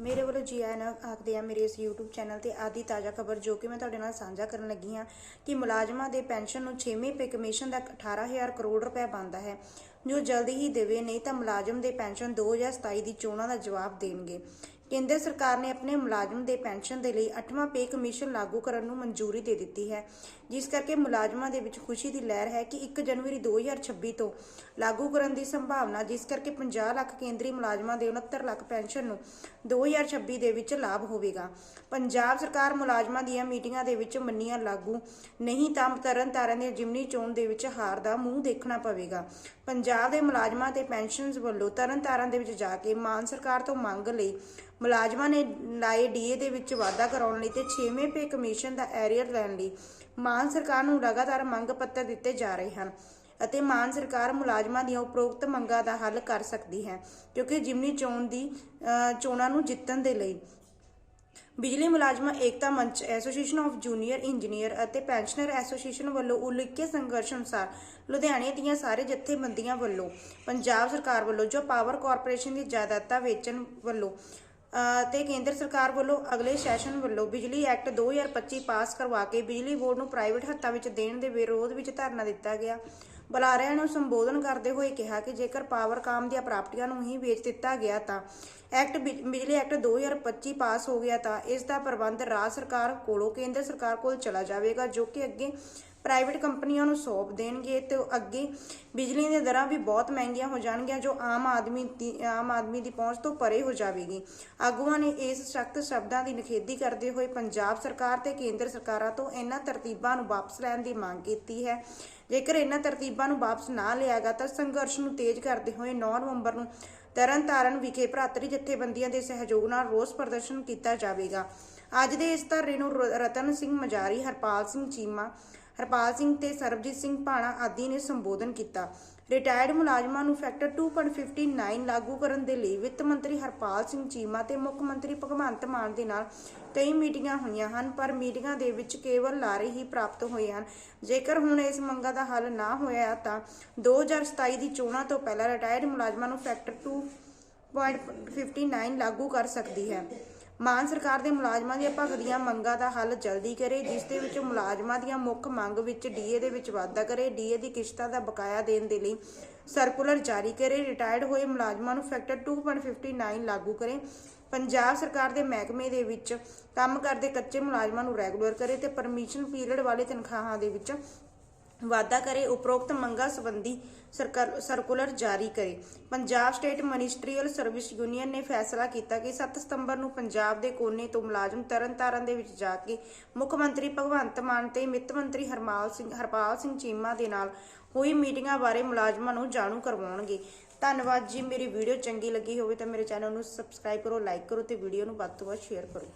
ਮੇਰੇ ਵੱਲੋਂ ਜੀ ਆਇਆਂ ਨੂੰ ਆਖਦੇ ਆ, ਮੇਰੇ ਇਸ YouTube ਚੈਨਲ ਤੇ ਆਦੀ ਤਾਜ਼ਾ ਖਬਰ ਜੋ ਕਿ ਮੈਂ ਤੁਹਾਡੇ ਨਾਲ ਸਾਂਝਾ ਕਰਨ ਲੱਗੀ ਹਾਂ ਕਿ ਮੁਲਾਜ਼ਮਾਂ ਦੇ ਪੈਨਸ਼ਨ ਨੂੰ 6ਵੇਂ ਪੇ ਕਮਿਸ਼ਨ ਦਾ 18000 ਕਰੋੜ ਰੁਪਏ ਬਣਦਾ ਹੈ। ਜੋ ਜਲਦੀ ਹੀ ਦੇਵੇ, ਨਹੀਂ ਤਾਂ ਮੁਲਾਜ਼ਮ ਦੇ ਪੈਨਸ਼ਨ 2027 ਦੀ ਚੋਣਾਂ ਦਾ ਜਵਾਬ ਦੇਣਗੇ। ਕੇਂਦਰ ਸਰਕਾਰ ਨੇ ਆਪਣੇ ਮੁਲਾਜ਼ਮ ਦੇ ਪੈਨਸ਼ਨ ਦੇ ਲਈ 8ਵਾਂ ਪੇ ਕਮਿਸ਼ਨ ਲਾਗੂ ਕਰਨ ਨੂੰ ਮਨਜ਼ੂਰੀ ਦੇ ਦਿੱਤੀ ਹੈ। ਜਿਸ ਕਰਕੇ ਮੁਲਾਜ਼ਮਾਂ ਦੇ ਵਿੱਚ ਖੁਸ਼ੀ ਦੀ ਲਹਿਰ ਹੈ ਕਿ 1 ਜਨਵਰੀ 2026 ਤੋਂ ਲਾਗੂ ਕਰਨ ਦੀ ਸੰਭਾਵਨਾ, ਜਿਸ ਕਰਕੇ 50 ਲੱਖ ਕੇਂਦਰੀ ਮੁਲਾਜ਼ਮਾਂ ਦੇ 69 ਲੱਖ ਪੈਨਸ਼ਨ ਨੂੰ 2026 ਦੇ ਵਿੱਚ ਲਾਭ ਹੋਵੇਗਾ। ਪੰਜਾਬ ਸਰਕਾਰ ਮੁਲਾਜ਼ਮਾਂ ਦੀਆਂ ਮੀਟਿੰਗਾਂ ਦੇ ਵਿੱਚ ਮੰਨੀਆਂ ਲਾਗੂ ਨਹੀਂ ਤਾਂ ਤਰਨ ਤਾਰਨ ਦੇ ਜਿਮਨੀ ਚੋਣ ਦੇ ਵਿੱਚ ਹਾਰ ਦਾ ਮੂੰਹ ਦੇਖਣਾ ਪਵੇਗਾ। ਪੰਜਾਬ ਦੇ ਮੁਲਾਜ਼ਮਾਂ ਤੇ ਪੈਨਸ਼ਨਸ ਵੱਲੋਂ ਤਰਨਤਾਰਨ ਦੇ ਵਿੱਚ ਜਾ ਕੇ ਮਾਨ ਸਰਕਾਰ ਤੋਂ ਮੰਗ ਲਈ। ਮੁਲਾਜ਼ਮਾਂ ਨੇ ਲਾਏ ਡੀਏ ਦੇ ਵਿੱਚ ਵਾਧਾ ਕਰਾਉਣ ਲਈ ਤੇ 6ਵੇਂ ਪੇ ਕਮਿਸ਼ਨ ਦਾ ਐਰੀਅਰ ਲੈਣ ਲਈ ਮਾਨ ਸਰਕਾਰ ਨੂੰ ਲਗਾਤਾਰ ਮੰਗ ਪੱਤਰ ਦਿੱਤੇ ਜਾ ਰਹੇ ਹਨ ਅਤੇ ਮਾਨ ਸਰਕਾਰ ਮੁਲਾਜ਼ਮਾਂ ਦੀਆਂ ਉਪਰੋਕਤ ਮੰਗਾਂ ਦਾ ਹੱਲ ਕਰ ਸਕਦੀ ਹੈ ਕਿਉਂਕਿ ਜਿਮਨੀ ਚੋਣ ਦੀ ਅ, ਚੋਣਾਂ ਨੂੰ ਜਿੱਤਣ ਦੇ ਲਈ ਬਿਜਲੀ ਮੁਲਾਜ਼ਮਾਂ ਏਕਤਾ ਮੰਚ ਐਸੋਸੀਏਸ਼ਨ ਆਫ ਜੂਨੀਅਰ ਇੰਜੀਨੀਅਰ ਅਤੇ ਪੈਨਸ਼ਨਰ ਐਸੋਸੀਏਸ਼ਨ ਵੱਲੋਂ ਉਲੀਕੇ ਸੰਘਰਸ਼ ਅਨੁਸਾਰ ਲੁਧਿਆਣੇ ਦੀਆਂ ਸਾਰੇ ਜਥੇਬੰਦੀਆਂ ਵੱਲੋਂ ਪੰਜਾਬ ਸਰਕਾਰ ਵੱਲੋਂ ਜੋ ਪਾਵਰ ਕਾਰਪੋਰੇਸ਼ਨ ਦੀ ਜਾਇਦਾਦਾਂ ਵੇਚਣ ਵੱਲੋਂ ਅ, ਤੇ ਕੇਂਦਰ ਸਰਕਾਰ ਵੱਲੋਂ ਅਗਲੇ ਸੈਸ਼ਨ ਵੱਲੋਂ ਬਿਜਲੀ ਐਕਟ 2025 ਪਾਸ ਕਰਵਾ ਕੇ ਬਿਜਲੀ ਬੋਰਡ ਨੂੰ ਪ੍ਰਾਈਵੇਟ ਹੱਥਾਂ ਵਿੱਚ ਦੇਣ ਦੇ ਵਿਰੋਧ ਵਿੱਚ ਧਰਨਾ ਦਿੱਤਾ ਗਿਆ। ਬੁਲਾਰਿਆਂ ਨੂੰ ਸੰਬੋਧਨ ਕਰਦੇ ਹੋਏ ਕਿਹਾ ਕਿ ਜੇਕਰ ਪਾਵਰਕਾਮ ਦੀਆਂ ਪ੍ਰਾਪਤੀਆਂ ਨੂੰ ਹੀ ਵੇਚ ਦਿੱਤਾ ਗਿਆ ਤਾਂ ਐਕਟ ਬਿਜ- ਬਿਜਲੀ ਐਕਟ 2025 ਪਾਸ ਹੋ ਗਿਆ ਤਾਂ ਇਸ ਦਾ ਪ੍ਰਬੰਧ ਰਾਜ ਸਰਕਾਰ ਕੋਲੋਂ, ਕੇਂਦਰ ਸਰਕਾਰ ਕੋਲ ਚਲਾ ਜਾਵੇਗਾ, ਜੋ ਕਿ ਅੱਗੇ ਪ੍ਰਾਈਵੇਟ ਕੰਪਨੀਆਂ ਨੂੰ ਸੌਂਪ ਦੇਣਗੇ ਤੇ ਅੱਗੇ ਬਿਜਲੀ ਦੀਆਂ ਦਰਾਂ ਵੀ ਬਹੁਤ ਮਹਿੰਗੀਆਂ ਹੋ ਜਾਣਗੀਆਂ, ਜੋ ਆਮ ਆਦਮੀ ਦੀ, ਆਮ ਆਦਮੀ ਦੀ ਪਹੁੰਚ ਤੋਂ ਪਰੇ ਹੋ ਜਾਵੇਗੀ। ਆਗੂਆਂ ਨੇ ਇਸ ਸਖਤ ਸ਼ਬਦਾਂ ਦੀ ਨਿਖੇਧੀ ਕਰਦੇ ਹੋਏ ਪੰਜਾਬ ਸਰਕਾਰ ਤੇ ਕੇਂਦਰ ਸਰਕਾਰਾਂ ਤੋਂ ਇਹਨਾਂ ਤਰਤੀਬਾਂ ਨੂੰ ਵਾਪਸ ਲੈਣ ਦੀ ਮੰਗ ਕੀਤੀ ਹੈ। ਜੇਕਰ ਇਹਨਾਂ ਤਰਤੀਬਾਂ ਨੂੰ ਵਾਪਸ ਨਾ ਲਿਆ ਗਿਆ ਤਾਂ ਸੰਘਰਸ਼ ਨੂੰ ਤੇਜ਼ ਕਰਦੇ ਹੋਏ 9 ਨਵੰਬਰ ਨੂੰ ਤਰਨਤਾਰਨ ਵਿਖੇ ਭਰਾਤਰੀ ਜਥੇਬੰਦੀਆਂ ਦੇ ਸਹਿਯੋਗ ਨਾਲ ਰੋਸ ਪ੍ਰਦਰਸ਼ਨ ਕੀਤਾ ਜਾਵੇਗਾ। ਅੱਜ ਦੇ ਇਸ ਧਰਨੇ ਨੂੰ ਰਤਨ ਸਿੰਘ ਮਜਾਰੀ, ਹਰਪਾਲ ਸਿੰਘ ਚੀਮਾ ਹਰਪਾਲ ਸਿੰਘ ਤੇ ਸਰਬਜੀਤ ਸਿੰਘ ਭਾਣਾ ਆਦਿ ਨੇ ਸੰਬੋਧਨ ਕੀਤਾ। ਰਿਟਾਇਰਡ ਮੁਲਾਜ਼ਮਾਂ ਨੂੰ ਫੈਕਟਰ 2.59 ਲਾਗੂ ਕਰਨ ਦੇ ਲਈ ਵਿੱਤ ਮੰਤਰੀ ਹਰਪਾਲ ਸਿੰਘ ਚੀਮਾ ਤੇ ਮੁੱਖ ਮੰਤਰੀ ਭਗਵੰਤ ਮਾਨ ਦੇ ਨਾਲ ਕਈ ਮੀਟਿੰਗਾਂ ਹੋਈਆਂ ਹਨ, ਪਰ ਮੀਟਿੰਗਾਂ ਦੇ ਵਿੱਚ ਕੇਵਲ ਲਾਰੇ ਹੀ ਪ੍ਰਾਪਤ ਹੋਏ ਹਨ। ਜੇਕਰ ਹੁਣ ਇਸ ਮੰਗਾਂ ਦਾ ਹੱਲ ਨਾ ਹੋਇਆ ਤਾਂ 2027 ਦੀ ਚੋਣਾਂ ਤੋਂ ਪਹਿਲਾਂ ਰਿਟਾਇਰਡ ਮੁਲਾਜ਼ਮਾਂ ਨੂੰ ਫੈਕਟਰ 2.59 ਲਾਗੂ ਕਰ ਸਕਦੀ ਹੈ। ਮਾਨ ਸਰਕਾਰ ਦੇ ਮੁਲਾਜ਼ਮਾਂ ਦੀਆਂ ਭਗ ਦੀਆਂ ਮੰਗਾਂ ਦਾ ਹੱਲ ਜਲਦੀ ਕਰੇ, ਜਿਸ ਦੇ ਵਿੱਚ ਮੁਲਾਜ਼ਮਾਂ ਦੀਆਂ ਮੁੱਖ ਮੰਗ ਵਿੱਚ ਡੀਏ ਦੇ ਵਿੱਚ ਵਾਧਾ ਕਰੇ ਡੀਏ ਦੀ ਕਿਸ਼ਤਾਂ ਦਾ ਬਕਾਇਆ ਦੇਣ ਦੇ ਲਈ ਸਰਕੂਲਰ ਜਾਰੀ ਕਰੇ, ਰਿਟਾਇਰਡ ਹੋਏ ਮੁਲਾਜ਼ਮਾਂ ਨੂੰ ਫੈਕਟਰ 2.59 ਲਾਗੂ ਕਰੇ। ਪੰਜਾਬ ਸਰਕਾਰ ਦੇ ਮਹਿਕਮੇ ਦੇ ਵਿੱਚ ਕੰਮ ਕਰਦੇ ਕੱਚੇ ਮੁਲਾਜ਼ਮਾਂ ਨੂੰ ਰੈਗੂਲਰ ਕਰੇ ਤੇ ਪਰਮਿਸ਼ਨ ਪੀਰੀਅਡ ਵਾਲੇ ਤਨਖਾਹਾਂ ਦੇ ਵਿੱਚ ਵਾਅਦਾ ਕਰੇ, ਉਪਰੋਕਤ ਮੰਗਾਂ ਸੰਬੰਧੀ ਸਰਕਾਰ ਸਰਕੂਲਰ ਜਾਰੀ ਕਰੇ। Punjab state ministerial service union ਨੇ ਫੈਸਲਾ ਕੀਤਾ ਕਿ 7 ਸਤੰਬਰ ਨੂੰ ਪੰਜਾਬ ਦੇ ਕੋਨੇ ਤੋਂ ਮੁਲਾਜ਼ਮ ਤਰਨਤਾਰਨ ਦੇ ਵਿੱਚ ਜਾ ਕੇ ਮੁੱਖ ਮੰਤਰੀ ਭਗਵੰਤ ਮਾਨ ਤੇ ਵਿੱਤ ਮੰਤਰੀ ਹਰਮਾਲ ਸਿੰਘ, ਹਰਪਾਲ ਸਿੰਘ ਚੀਮਾ ਦੇ ਨਾਲ ਹੋਈ ਮੀਟਿੰਗਾਂ ਬਾਰੇ ਮੁਲਾਜ਼ਮਾਂ ਨੂੰ ਜਾਣੂ ਕਰਵਾਉਣਗੇ। ਧੰਨਵਾਦ ਜੀ, ਮੇਰੀ ਵੀਡੀਓ ਚੰਗੀ ਲੱਗੀ ਹੋਵੇ ਤਾਂ ਮੇਰੇ ਚੈਨਲ ਨੂੰ ਸਬਸਕ੍ਰਾਈਬ ਕਰੋ, ਲਾਈਕ ਕਰੋ ਤੇ ਵੀਡੀਓ ਨੂੰ ਵੱਧ ਤੋਂ ਵੱਧ ਸ਼ੇਅਰ ਕਰੋ।